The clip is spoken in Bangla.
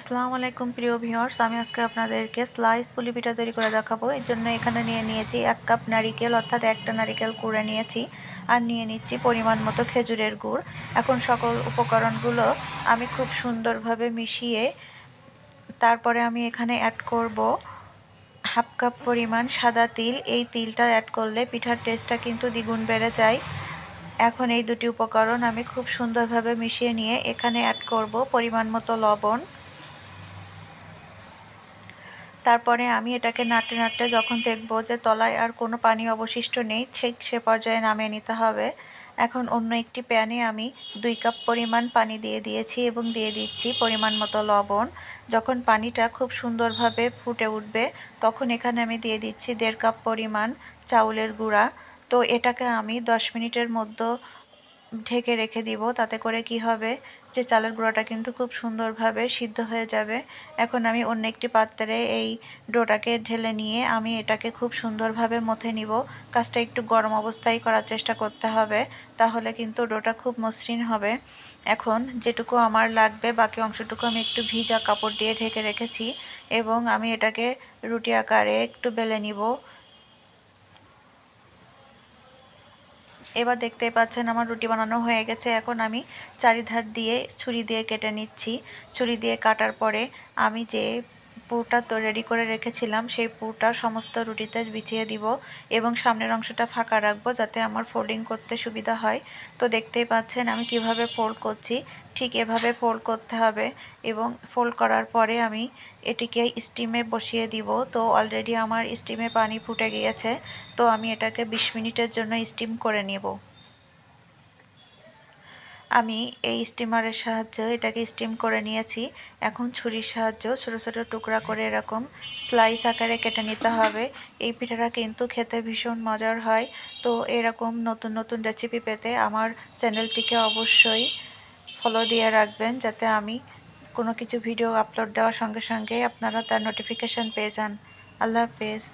আসসালামু আলাইকুম প্রিয় ভিউয়ার্স, আমি আজকে আপনাদেরকে স্লাইস পুলি পিঠা তৈরি করে দেখাবো। এর জন্য এখানে নিয়ে নিয়েছি এক কাপ নারিকেল, অর্থাৎ একটা নারিকেল কুড়ে নিয়েছি আর নিয়ে নিচ্ছি পরিমাণ মতো খেজুরের গুড়। এখন সকল উপকরণগুলো আমি খুব সুন্দরভাবে মিশিয়ে তারপরে আমি এখানে অ্যাড করব হাফ কাপ পরিমাণ সাদা তিল। এই তিলটা অ্যাড করলে পিঠার টেস্টটা কিন্তু দ্বিগুণ বেড়ে যায়। এখন এই দুটি উপকরণ আমি খুব সুন্দরভাবে মিশিয়ে নিয়ে এখানে অ্যাড করব পরিমাণ মতো লবণ। তারপরে আমি এটাকে নাড়তে নাড়তে যখন দেখব যে তলায় আর কোনো পানি অবশিষ্ট নেই, ঠিক সে পর্যায়ে নামিয়ে নিতে হবে। এখন অন্য একটি প্যানে আমি দুই কাপ পরিমাণ পানি দিয়ে দিয়েছি এবং দিয়ে দিচ্ছি পরিমাণ মতো লবণ। যখন পানিটা খুব সুন্দরভাবে ফুটে উঠবে, তখন এখানে আমি দিয়ে দিচ্ছি দেড় কাপ পরিমাণ চাউলের গুঁড়া। তো এটাকে আমি দশ মিনিটের মধ্যে ঢেকে রেখে দিব, তাতে করে কি হবে? যে চালের গুঁড়োটা কিন্তু খুব সুন্দরভাবে সিদ্ধ হয়ে যাবে। এখন আমি অন্য একটি পাত্রে এই ডোটাকে ঢেলে নিয়ে আমি এটাকে খুব সুন্দরভাবে মথে নিব। কাজটা একটু গরম অবস্থায় করার চেষ্টা করতে হবে, তাহলে কিন্তু ডোটা খুব মসৃণ হবে। এখন যেটুকু আমার লাগবে, বাকি অংশটুকু আমি একটু ভিজা কাপড় দিয়ে ঢেকে রেখেছি এবং আমি এটাকে রুটি আকারে একটু বেলে নিব। এবার দেখতে পাচ্ছেন আমার রুটি বানানো হয়ে গেছে। এখন আমি চারিধার দিয়ে ছুরি দিয়ে কেটে নিচ্ছি। ছুরি দিয়ে কাটার পরে আমি যে পুরটা তো রেডি করে রেখেছিলাম, সেই পুরটা সমস্ত রুটিতে বিছিয়ে দিব এবং সামনের অংশটা ফাঁকা রাখব যাতে আমার ফোল্ডিং করতে সুবিধা হয়। তো দেখতেই পাচ্ছেন আমি কীভাবে ফোল্ড করছি, ঠিক এভাবে ফোল্ড করতে হবে এবং ফোল্ড করার পরে আমি এটিকে স্টিমে বসিয়ে দিব। তো অলরেডি আমার স্টিমে পানি ফুটে গিয়েছে, তো আমি এটাকে বিশ মিনিটের জন্য স্টিম করে নেব। আমি এই স্টিমারের সাহায্যে এটাকে স্টিম করে নিয়েছি। এখন ছুরির সাহায্য, ছোট ছোট টুকরা করে এরকম স্লাইস আকারে কেটে নিতে হবে। এই পিঠাটা কিন্তু খেতে ভীষণ মজার হয়। তো এরকম নতুন নতুন রেসিপি পেতে আমার চ্যানেলটিকে অবশ্যই ফলো দিয়ে রাখবেন, যাতে আমি কোনো কিছু ভিডিও আপলোড দেওয়ার সঙ্গে সঙ্গে আপনারা তার নোটিফিকেশান পেয়ে যান। আল্লাহ হাফেজ।